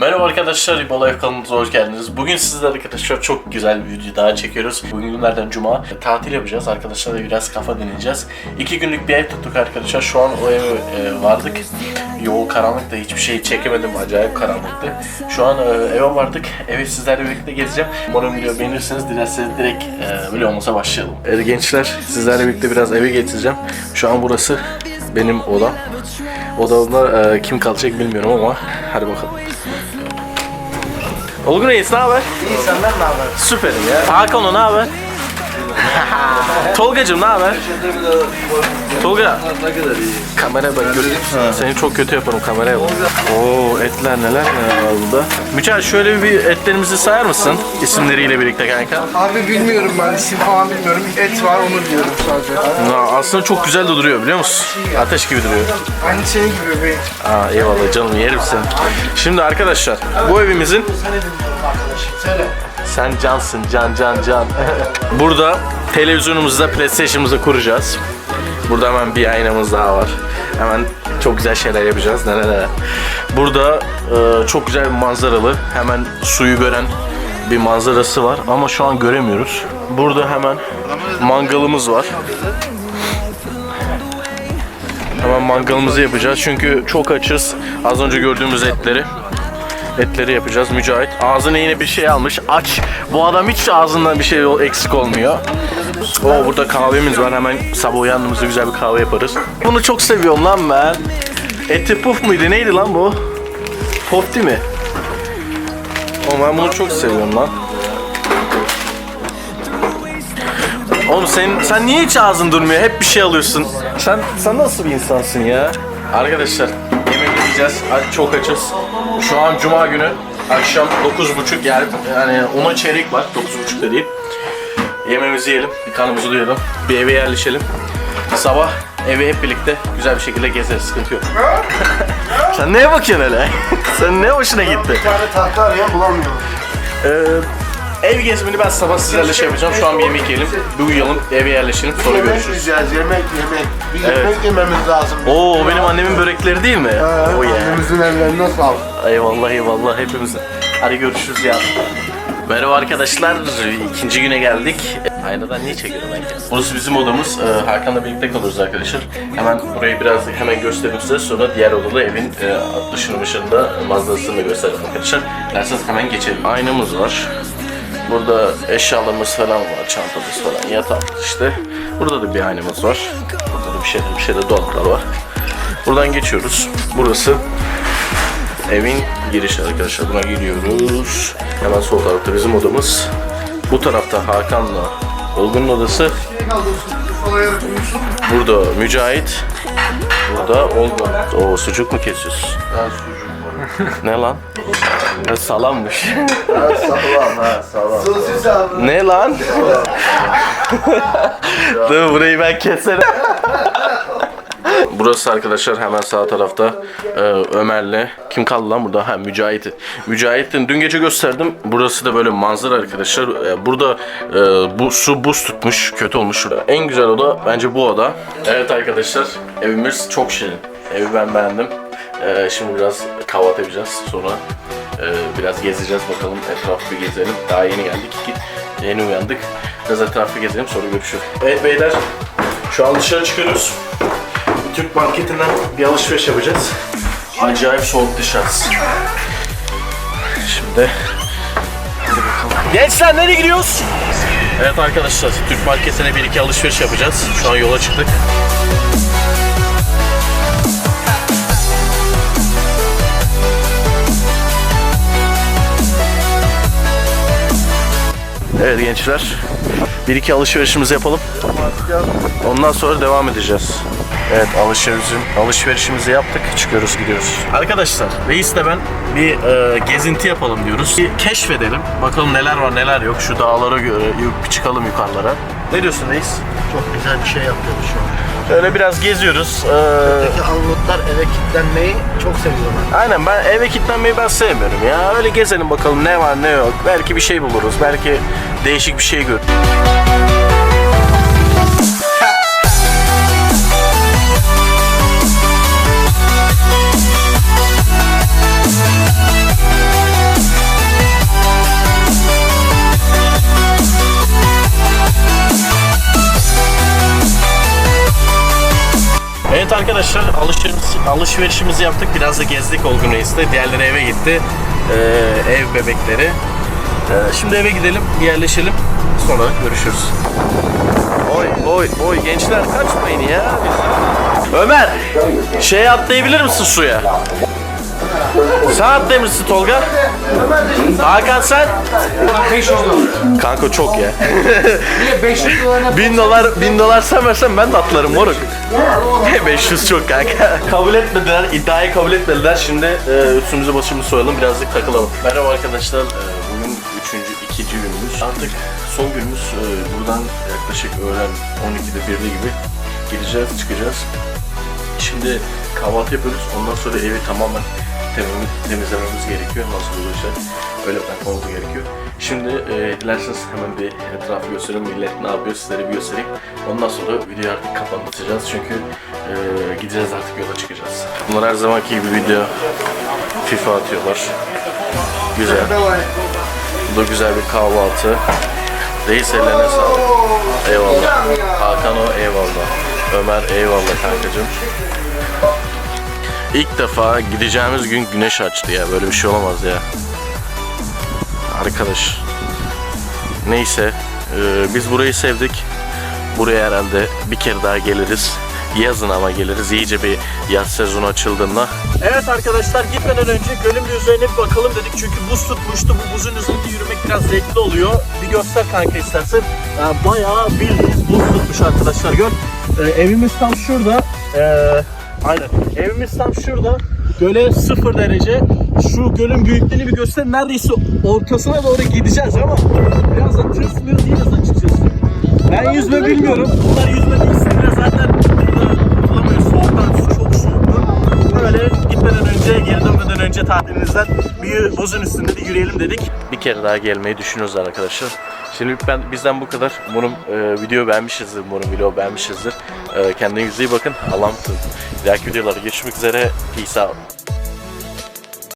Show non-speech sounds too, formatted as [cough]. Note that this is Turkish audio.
Merhaba arkadaşlar, İbola kanalımıza hoş geldiniz. Bugün sizlerle arkadaşlar çok güzel bir video daha çekiyoruz. Bugün günlerden cuma. Tatil yapacağız. Arkadaşlarla biraz kafa dinleyeceğiz. İki günlük bir ev tuttuk arkadaşlar. Şu an o eve e, vardık. Yol karanlıktı. Hiçbir şey çekemedim. Acayip karanlıktı. Şu an e, eve vardık. Evi sizlerle birlikte gezeceğim. Umarım video beğenirsiniz. Dilerseniz direkt e, vlogumuza başlayalım. Evet gençler, sizlerle birlikte biraz eve geçeceğim. Şu an burası benim odam. Odamda e, kim kalacak bilmiyorum ama hadi bakalım. Olgun Reis ne haber? İyi senden ne haber? Süperim ya. Hakan'o ne haber? [laughs] Tolgacım ne haber? Tolga. Ne kadar iyi. Kamera bak gör. Seni çok kötü yaparım kameraya bak. Oo etler neler neler var burada. Mücahit şöyle bir etlerimizi sayar mısın? İsimleriyle birlikte kanka. Abi bilmiyorum ben isim falan bilmiyorum. Et var onu biliyorum sadece. Aa, Aslında çok güzel de duruyor biliyor musun? Ateş gibi duruyor. Aynı senin gibi bir Aa eyvallah canım yerim seni. Şimdi arkadaşlar bu evimizin. Sen cansın, can can can. [laughs] Burada televizyonumuzda PlayStation'ımızı kuracağız. Burada hemen bir aynamız daha var. Hemen çok güzel şeyler yapacağız. Ne ne ne. Burada e, çok güzel bir manzaralı, hemen suyu gören bir manzarası var ama şu an göremiyoruz. Burada hemen mangalımız var. Hemen mangalımızı yapacağız çünkü çok açız. Az önce gördüğümüz etleri etleri yapacağız. Mücahit ağzına yine bir şey almış. Aç. Bu adam hiç ağzından bir şey eksik olmuyor. O burada kahvemiz var. Hemen sabah uyandığımızda güzel bir kahve yaparız. Bunu çok seviyorum lan ben. Eti puf muydu? Neydi lan bu? Pofti mi? Oğlum ben bunu çok seviyorum lan. Oğlum sen, sen niye hiç ağzın durmuyor? Hep bir şey alıyorsun. Sen sen nasıl bir insansın ya? Arkadaşlar yiyeceğiz. Çok açız. Şu an cuma günü akşam 9.30 yani, yani ona çeyrek var. 9.30 değil. Yemeğimizi yiyelim, bir kanımızı doyuralım, bir eve yerleşelim. Sabah evi hep birlikte güzel bir şekilde gezeriz, sıkıntı yok. [laughs] Sen neye bakıyorsun öyle? [laughs] Sen ne hoşuna gitti? Bir tane tahta arayan bulamıyorum. Ee, ev gezimini ben sabah sizlerle şey yapacağım. Şu an bir yemek yiyelim, bir uyuyalım, eve yerleşelim, sonra Yemek görüşürüz. yiyeceğiz, yemek yemek. Bir Evet. yemek yememiz lazım. Oo o benim annemin börekleri değil mi? Ha, Oh yeah. Annemizin ellerine sağlık. Eyvallah eyvallah hepimizin. Hadi görüşürüz ya. Merhaba arkadaşlar. ikinci güne geldik. Aynadan niye çekiyorum ben? Burası bizim odamız. Ee, Hakan'la birlikte kalıyoruz arkadaşlar. Hemen burayı biraz hemen göstereyim size. Sonra diğer odada evin e, dışını dışında manzarasını da göstereyim arkadaşlar. Derseniz hemen geçelim. Aynamız var. Burada eşyalarımız falan var. Çantamız falan. Yatağımız işte. Burada da bir aynamız var. Burada da bir şeyler, bir şeyler dolaplar var. Buradan geçiyoruz. Burası Evin girişi arkadaşlar. Buna giriyoruz. Hemen sol tarafta bizim odamız. Bu tarafta Hakan'la Olgun'un odası. Burada Mücahit. Burada Olgun. O sucuk mu kesiyorsun? Ha sucuk. [laughs] Ne lan? Ne salammış. Ha salam ha salam. Sosis abi. ne lan? [laughs] Dur burayı ben keserim. Burası arkadaşlar hemen sağ tarafta e, Ömer'le kim kaldı lan burada? Ha Mücahit'i. Mücahit'in dün gece gösterdim. Burası da böyle manzara arkadaşlar. E, burada e, bu su buz tutmuş. Kötü olmuş şurada. En güzel oda bence bu oda. Evet arkadaşlar evimiz çok şirin. Evi ben beğendim. E, şimdi biraz kahvaltı yapacağız. Sonra e, biraz gezeceğiz bakalım. Etrafı gezelim. Daha yeni geldik. Yeni uyandık. Biraz etrafı gezelim sonra görüşürüz. Evet beyler şu an dışarı çıkıyoruz. Türk marketinden bir alışveriş yapacağız. Acayip soğuk dışarısı. Şimdi. Gençler nereye gidiyoruz? Evet arkadaşlar Türk marketine bir iki alışveriş yapacağız. Şu an yola çıktık. Evet gençler. Bir iki alışverişimizi yapalım. Ondan sonra devam edeceğiz. Evet alışverişim, alışverişimizi yaptık. Çıkıyoruz gidiyoruz. Arkadaşlar Reis'le ben bir e, gezinti yapalım diyoruz. Bir keşfedelim. Bakalım neler var neler yok. Şu dağlara göre bir çıkalım yukarılara. Ne diyorsun Reis? Çok güzel bir şey yapıyoruz şu an. Şöyle biraz geziyoruz. Ee, Peki Arnavutlar eve kilitlenmeyi çok seviyorlar. aynen ben eve kilitlenmeyi ben sevmiyorum ya. Öyle gezelim bakalım ne var ne yok. Belki bir şey buluruz. Belki değişik bir şey görürüz. Arkadaşlar alışveriş, alışverişimizi yaptık. Biraz da gezdik Olgun Reis'te. Diğerleri eve gitti. Ee, ev bebekleri. Ee, şimdi eve gidelim, yerleşelim. Sonra görüşürüz. Oy oy oy gençler kaçmayın ya. Ömer, şey atlayabilir misin suya? Sen atlayabilirsin Tolga. Hakan sen? 500 dolar. Kanka çok ya. Niye 500 dolarına Bin dolar, bin dolar sen versen ben de atlarım moruk. [laughs] 500 çok kanka. kabul etmediler, iddiayı kabul etmediler. Şimdi e, üstümüzü başımızı soyalım, birazcık takılalım. Merhaba arkadaşlar, e, bugün üçüncü, ikinci günümüz. Artık son günümüz. E, buradan yaklaşık öğlen 12'de 1'de gibi gideceğiz, çıkacağız. Şimdi kahvaltı yapıyoruz. Ondan sonra evi tamamen temiz, temizlememiz gerekiyor. Nasıl olacak? Öyle bakmamız gerekiyor. Şimdi e, dilerseniz hemen bir etrafı göstereyim. Millet ne yapıyor sizlere bir göstereyim. Ondan sonra videoyu artık kapatacağız. Çünkü e, gideceğiz artık yola çıkacağız. Bunlar her zamanki gibi video FIFA atıyorlar. Güzel. Bu da güzel bir kahvaltı. Reis ellerine sağlık. Eyvallah. Hakan o eyvallah. Ömer eyvallah kankacığım. İlk defa gideceğimiz gün güneş açtı ya. Böyle bir şey olamaz ya. Arkadaş. Neyse. e, biz burayı sevdik. Buraya herhalde bir kere daha geliriz. Yazın ama geliriz. İyice bir yaz sezonu açıldığında. Evet arkadaşlar gitmeden önce gölün bir üzerine bir bakalım dedik. Çünkü buz tutmuştu. Bu buzun üzerinde yürümek biraz zevkli oluyor. Bir göster kanka istersen. Ee, bayağı bildiğiniz buz tutmuş arkadaşlar. Gör. Ee, evimiz tam şurada. Ee, aynen. Evimiz tam şurada. Göle sıfır derece. Şu gölün büyüklüğünü bir göster. Neredeyse ortasına doğru gideceğiz ama biraz da tırsmıyor değiliz açıkçası. Ben yüzme bilmiyorum. Bunlar yüzme bilsinler zaten burada tutulamıyor. Soğuktan su çok soğuktu. Böyle gitmeden önce, geri dönmeden önce tatilinizden bir buzun üstünde de yürüyelim dedik. Bir kere daha gelmeyi düşünüyoruz arkadaşlar. Şimdi ben bizden bu kadar. Umarım e, video beğenmişizdir. Umarım video beğenmişizdir. E, kendinize iyi bakın. Allah'a emanet olun. Bir dahaki videolarda görüşmek üzere. Peace out.